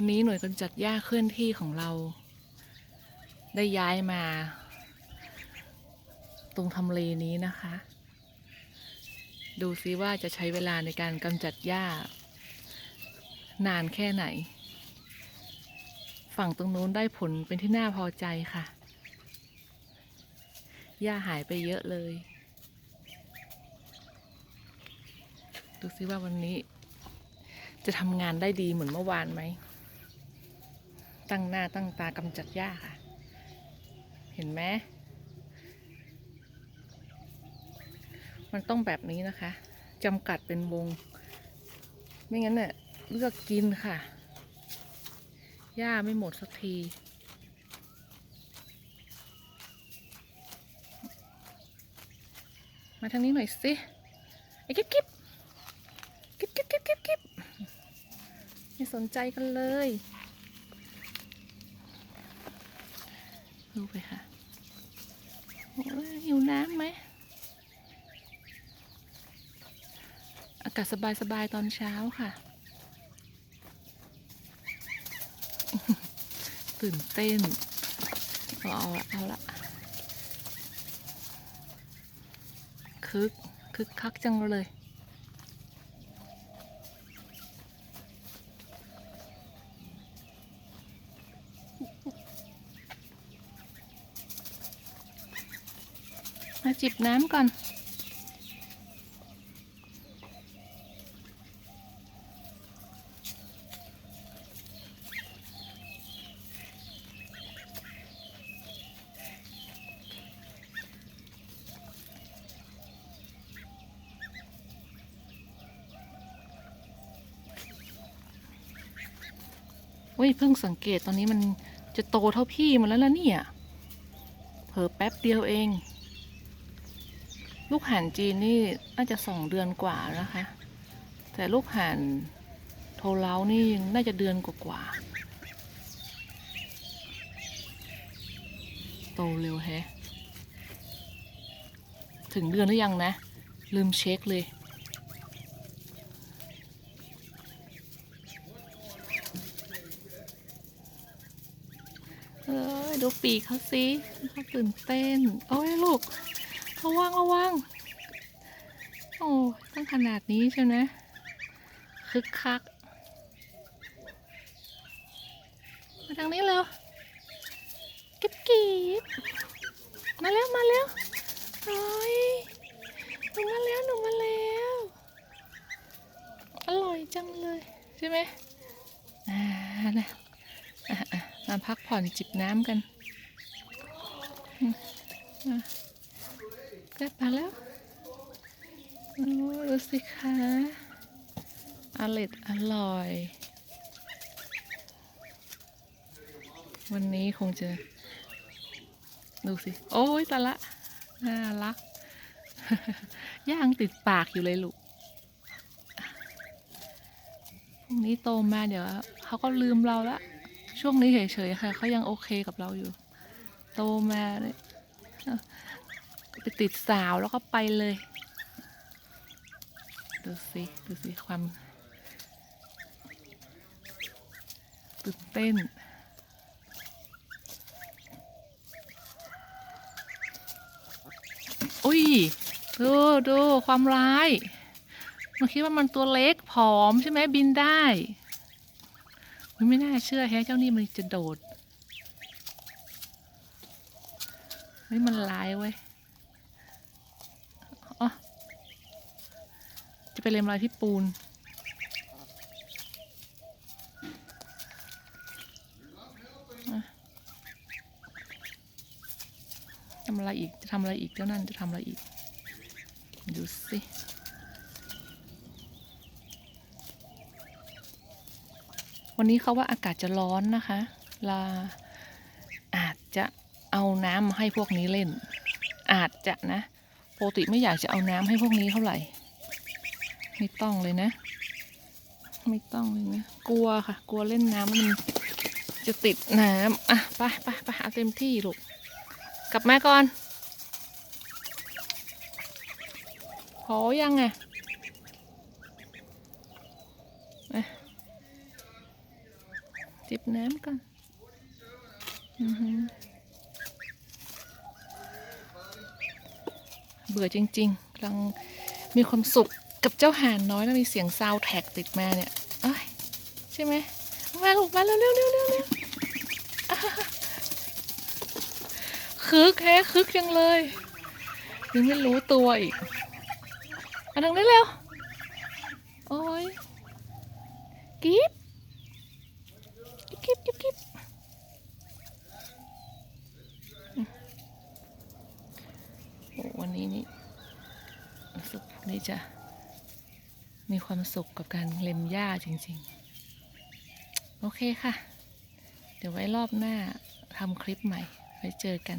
วันนี้หน่วยกำจัดหญ้าเคลื่อนที่ของเรา ได้ย้ายมา ตรงทำเลนี้นะคะ ดูซิว่าจะใช้เวลาในการกำจัดหญ้านานแค่ไหน ฝั่งตรงนู้นได้ผลเป็นที่น่าพอใจค่ะ หญ้าหายไปเยอะเลย ดูซิว่าวันนี้จะทำงานได้ดีเหมือนเมื่อวานไหม ตั้งหน้าตั้งตากำจัดหญ้าค่ะ เห็นไหมมันต้องแบบนี้นะคะจำกัดเป็นวง ไม่งั้นเนี่ยเลือกกินค่ะ หญ้าไม่หมดสักทีมาทางนี้หน่อยสิไอ้กิ๊บกิ๊บกิ๊บกิ๊บกิ๊บกิ๊บกิ๊บไม่สนใจกันเลย ดูไปค่ะหิวน้ำไหม อากาศสบายๆตอนเช้าค่ะ ตื่นเต้นเอาละเอาละคึกคึกคักจังเลย มาจิบน้ำก่อนเฮ้ยเพิ่งสังเกตตอนนี้มันจะโตเท่าพี่มันแล้วนะเนี่ยเผลอแป๊บเดียวเอง ลูกห่านจีนนี่น่าจะสองเดือนกว่านะคะ แต่ลูกห่านโทเล้านี่ยังน่าจะเดือนกว่าๆโตเร็วแฮะ ถึงเดือนหรือยังนะ ลืมเช็คเลย เอ้ยดูปีกเขาสิเขาตื่นเต้น โอ้ยลูก ระวังระวัง โอ้ตั้งขนาดนี้ใช่ไหมคึกคัก มาทางนี้เร็วกิ๊บกิ๊บมาแล้วมาแล้วโอ้ยหนูมาแล้วหนูมาแล้ว อร่อยจังเลย ใช่ไหมอ่านะอะอะมาพักผ่อนจิบน้ำกัน อะ กลับมาแล้วโอ้ดูสิคะอร่อยอร่อย วันนี้คงจะ ดูสิ โอ้ยตาละ น่ารัก ย่างติดปากอยู่เลยลูกพรุ่งนี้โตมาเดี๋ยวเขาก็ลืมเราละช่วงนี้เฉยๆค่ะเขายังโอเคกับเราอยู่ โตมาเนี่ย ติดสาวแล้วก็ไปเลย ดูสิดูสิความตื่นเต้น อุ้ย ดูดูความร้าย มันคิดว่ามันตัวเล็กผอมใช่ไหมบินได้ไม่น่าเชื่อแฮะเจ้านี่มันจะโดดเฮ้ยมันร้ายเว้ยอ๋อ จะไปเล็มรอยที่ปูนอะทำอะไรอีก จะทำอะไรอีกเจ้านั่นจะทำอะไรอีก ดูสิวันนี้เขาว่าอากาศจะร้อนนะคะลาอาจจะเอาน้ำมาให้พวกนี้เล่น อาจจะนะปกติไม่อยากจะเอาน้ำให้พวกนี้เท่าไหร่ ไม่ต้องเลยนะ ไม่ต้องเลยนะ กลัวค่ะ กลัวเล่นน้ำมันจะติดน้ำอะไปไปไปเอาเต็มที่ลูก กลับมาก่อนพอยังไงจิบน้ำก่อนเบื่อจริงๆกำลังมีความสุข กับเจ้าห่านน้อยแล้วมีเสียงซาวแท็กติดมาเนี่ยเอ้ยใช่ไหมมาลูกมาเร็วเร็วเร็วเร็วเร็วคึกแฮะคึกจังเลยยังไม่รู้ตัวอีกมาดังได้เร็วโอ้ยกิ๊บกิ๊บกิ๊บกิ๊บโอ้วันนี้นี่รู้สึกนี่จะ มีความสุขกับการเล็มหญ้าจริง ๆ โอเคค่ะ เดี๋ยวไว้รอบหน้าทำคลิปใหม่ ไว้เจอกัน